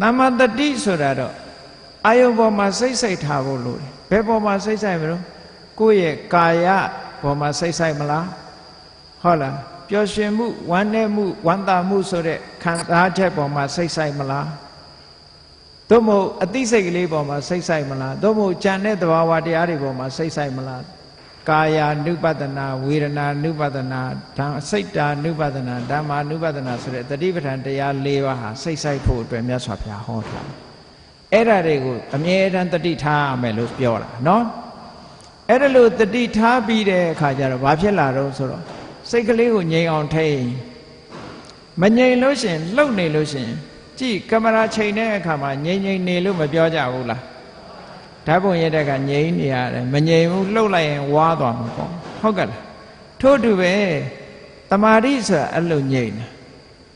တမ္မာတတိဆိုတာတော့အာယုံပေါ်မှာစိတ်စိတ်ထားဖို့လိုတယ်ဘယ်ပေါ်မှာစိတ်ဆိုင်မလို့ကိုယ့်ရဲ့ကာယပေါ်မှာစိတ်ဆိုင်မလားဟုတ်လားပျော်ရွှင်မှုဝမ်းနည်းမှုဝမ်းသာမှုဆိုတဲ့ခံစားချက်ပေါ်မှာစိတ်ဆိုင်မလားသို့မဟုတ်အသိစိတ်ကလေးပေါ်မှာစိတ်ဆိုင်မလားသို့မဟုတ်ကြံတဲ့သဘာဝတရားတွေပေါ်မှာစိတ်ဆိုင်မလား ကာယာနုပဒနာဝေဒနာနုပဒနာဓမ္မစိတ်တာနုပဒနာဓမ္မာနုပဒနာဆိုတဲ့တတိပဌံတရား၄ပါးဟာစိတ်ဆိုင်ဖို့အတွက်မြတ်စွာဘုရားဟောထားတယ်။အဲ့ဒါတွေကိုအမြဲတမ်းတတိထားရမယ်လို့ပြောတာနော်။အဲ့ဒါလို့တတိထားပြီးတဲ့အခါကျတော့ဘာဖြစ်လာတော့ဆိုတော့စိတ်ကလေးကိုငြိမ်အောင်ထိန်းမငြိမ်လို့ရှင်လှုပ်နေလို့ရှင်ကြည့်ကင်မရာချိန်တဲ့အခါမှာငြိမ်ငြိမ်နေလို့မပြောကြဘူးလား။ ဓာတ်ပုံရတဲ့ကငြိမ်နေရတယ်မငြိမ်ဘူးလှုပ်လိုက်ရင်ဝါသွားမှာပေါ့ဟုတ်ကဲ့လားထို့တူပဲတမာတိဆိုတာအဲ့လိုငြိမ်တယ်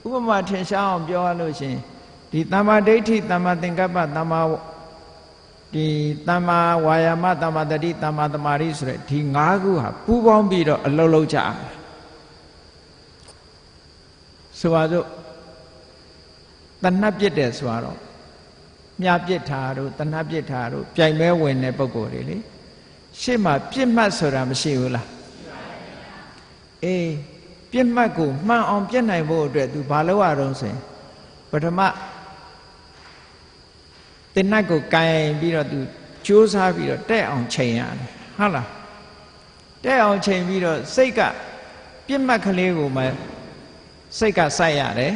ဥပမာထင်ရှားအောင်ပြောရလို့ရှင်ဒီတမ္မာဒိဋ္ဌိတမ္မာသင်္ကပ္ပတမ္မာဒီတမ္မာဝါယာမတမ္မာတတိတမ္မာသမာဓိဆိုတဲ့ဒီ၅ခုဟာပူးပေါင်းပြီးတော့အလုံးလုံးကြတယ်ဆိုပါစို့တဏှတ်ပြစ်တယ်ဆိုတော့ မြပြစ်တာတို့တဏှတ်ပြစ်တာတို့ပြိုင်မဲဝင်တဲ့ပုံကိုယ်တွေလေရှေ့မှာပြစ်မှတ်ဆိုတာမရှိဘူးလားအေးပြစ်မှတ်ကိုမှန်အောင်ပြစ်နိုင်ဖို့အတွက် तू ဘာလုပ်ရတော့ဆိုရင်ပထမတင်နှက်ကိုကင်ပြီးတော့ तू ကြိုးစားပြီးတော့တဲ့အောင်ချိန်ရတယ်ဟုတ်လားတဲ့အောင်ချိန်ပြီးတော့စိတ်ကပြစ်မှတ်ကလေးကိုမှစိတ်ကစိုက်ရတယ်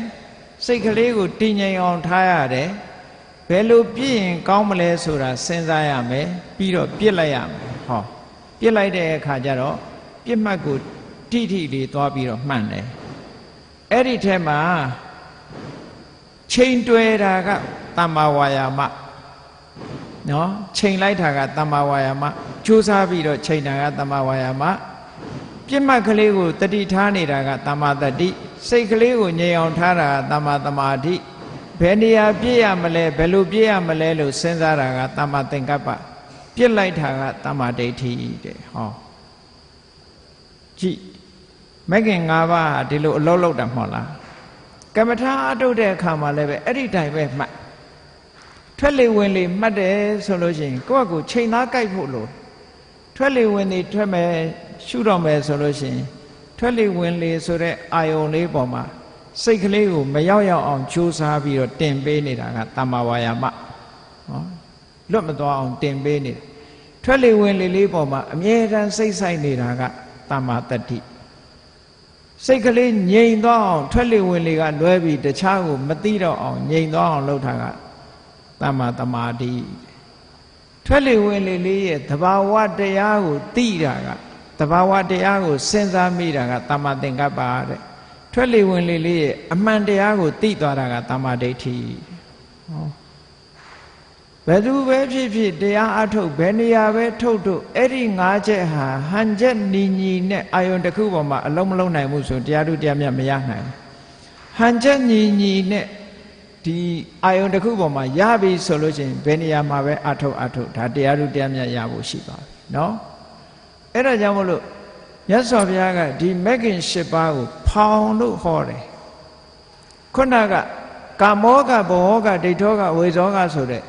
စိတ်ကလေးကိုတည်ငြိမ်အောင်ထားရတယ် ဘယ်လိုပြည့်ရင်ကောင်းမလဲဆိုတာစဉ်းစားရမယ်ပြီးတော့ပြစ်လိုက်ရမယ်ဟောပြစ်လိုက်တဲ့အခါကျတော့ပြစ်မှတ်ကိုထိထိလေးသွားပြီးတော့မှန်တယ်အဲ့ဒီထဲမှာချိန်တွယ်တာကတမ္မာဝါယာမနော်ချိန်လိုက်တာကတမ္မာဝါယာမကြိုးစားပြီးတော့ချိန်တာကတမ္မာဝါယာမပြစ်မှတ်ကလေးကိုတတိထားနေတာကတမ္မာတတိစိတ်ကလေးကိုငြိမ်အောင်ထားတာကတမ္မာတမာတိ ဘယ်နေရာပြည့်ရမလဲဘယ်လိုပြည့်ရမလဲလို့စဉ်းစားတာကတမ္မာသင်္ကပ္ပပြစ်လိုက်တာကတမ္မာဒိဋ္ဌိတဲ့ဟောကြည့်မဂ်ခင်၅ပါးဒီလိုအလုံးလောက်တာမဟုတ်လားကမ္မထာအထုတ်တဲ့အခါမှာလည်းပဲအဲ့ဒီတိုင်ပဲမှတ်ထွက်လေဝင်လေမှတ်တယ်ဆိုလို့ရှိရင်ကိုယ့်အကူချိန်သားကြိုက်ဖို့လို့ထွက်လေဝင်လေထွက်မယ်ရှုတော့မယ်ဆိုလို့ရှိရင်ထွက်လေဝင်လေဆိုတဲ့အာယုံလေးပေါ်မှာ စိတ်ကလေးကိုမရောက်ရောက်အောင်ကြိုးစားပြီးတော့တင်ပေးနေတာကတမ္မာဝါယာမဟောလွတ်မသွားအောင်တင်ပေးနေတာထွက်လေဝင်လေလေးပေါ်မှာအမြဲတမ်းစိတ်ဆိုင်နေတာကတမ္မာတတိစိတ်ကလေးငြိမ်သွားအောင်ထွက်လေဝင်လေကလွဲပြီးတခြားကိုမသိတော့အောင်ငြိမ်သွားအောင်လုပ်တာကတမ္မာတမာတိထွက်လေဝင်လေလေးရဲ့သဘာဝတရားကိုသိတာကသဘာဝတရားကိုစဉ်းစားမိတာကတမ္မာသင်္ကပ္ပတဲ့ ထွက်လေဝင်လေလေးရဲ့အမှန်တရားကိုသိသွားတာကတမ္မာဒိဋ္ဌိဟောဘယ်သူပဲဖြစ်ဖြစ်တရားအထုတ်ဘယ်နေရာပဲထုတ်ထုတ်အဲ့ဒီ၅ချက်ဟာဟန်ချက်ညီညီနဲ့အာယုန်တစ်ခုပေါ်မှာအလုံးမလုံးနိုင်ဘူးဆိုတရားတို့တရားမြတ်မရနိုင်ဘူးဟန်ချက်ညီညီနဲ့ဒီအာယုန်တစ်ခုပေါ်မှာရပြီဆိုလို့ချင်းဘယ်နေရာမှာပဲအထုတ်အထုတ်ဒါတရားတို့တရားမြတ်ရဖို့ရှိပါပြီเนาะအဲ့ဒါကြောင့်မလို့ မြတ်စွာဘုရားကဒီမဂ်ခင်၈ပါးကို ဖောင်လို့ဟောတယ်ခုနကကာမောကဘောကဒိဋ္ဌောကဝေဇောကဆိုတဲ့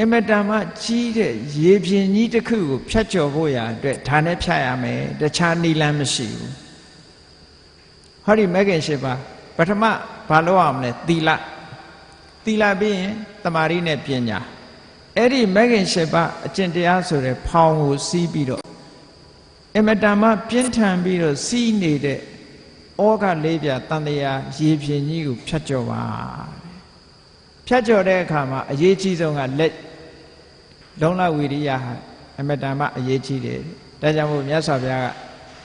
အမတန်မှကြီးတဲ့ရေပြင်ကြီးတစ်ခုကိုဖြတ်ကျော်ဖို့ရအတွက်ဒါနဲ့ဖြတ်ရမယ်တခြားနီလန်းမရှိဘူးဟောဒီမဂ်ခင်၈ပါးပထမဘာလို့အောင်လဲသီလသီလပြီးရင်တမာရီနဲ့ပညာအဲ့ဒီမဂ်ခင်၈ပါးအကျင့်တရားဆိုတဲ့ဖောင်ကိုစီးပြီးတော့ အမတန်မှပြင်းထန်ပြီးတော့စီးနေတဲ့ဩဃလေးပြတန်တရာရေပြင်ကြီးကိုဖြတ်ကျော်ပါဖြတ်ကျော်တဲ့အခါမှာအရေးကြီးဆုံးကလက်လုံလဝီရိယဟာအမတန်မှအရေးကြီးတယ်ဒါကြောင့်မို့မြတ်စွာဘုရားက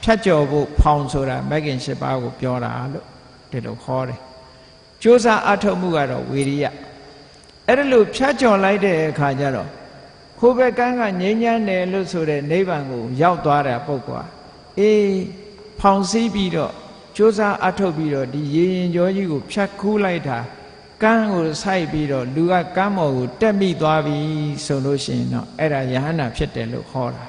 ဖြတ်ကျော်ဖို့ဖောင်ဆိုတာမဂ်ကင်၈ပါးကိုပြောတာလို့ဒီလိုခေါ်တယ်ကြိုးစားအထုတ်မှုကတော့ဝီရိယအဲ့ဒါလို့ဖြတ်ကျော်လိုက်တဲ့အခါကျတော့ ဟိုဘက်ကန်းကငြိမ်းချမ်းတယ်လို့ဆိုတဲ့နိဗ္ဗာန်ကို ရောက်သွားတဲ့ပုဂ္ဂိုလ်အေးဖောင်စည်းပြီးတော့ကြိုးစားအထုတ်ပြီးတော့ဒီရေရင်ကြောကြီးကိုဖြတ်ခူးလိုက်တာကန်းကိုစိုက်ပြီးတော့လူကကန်းမော်ကိုတက်မိသွားပြီဆိုလို့ရှိရင်တော့အဲ့ဒါယဟန္တာဖြစ်တယ်လို့ခေါ်တာ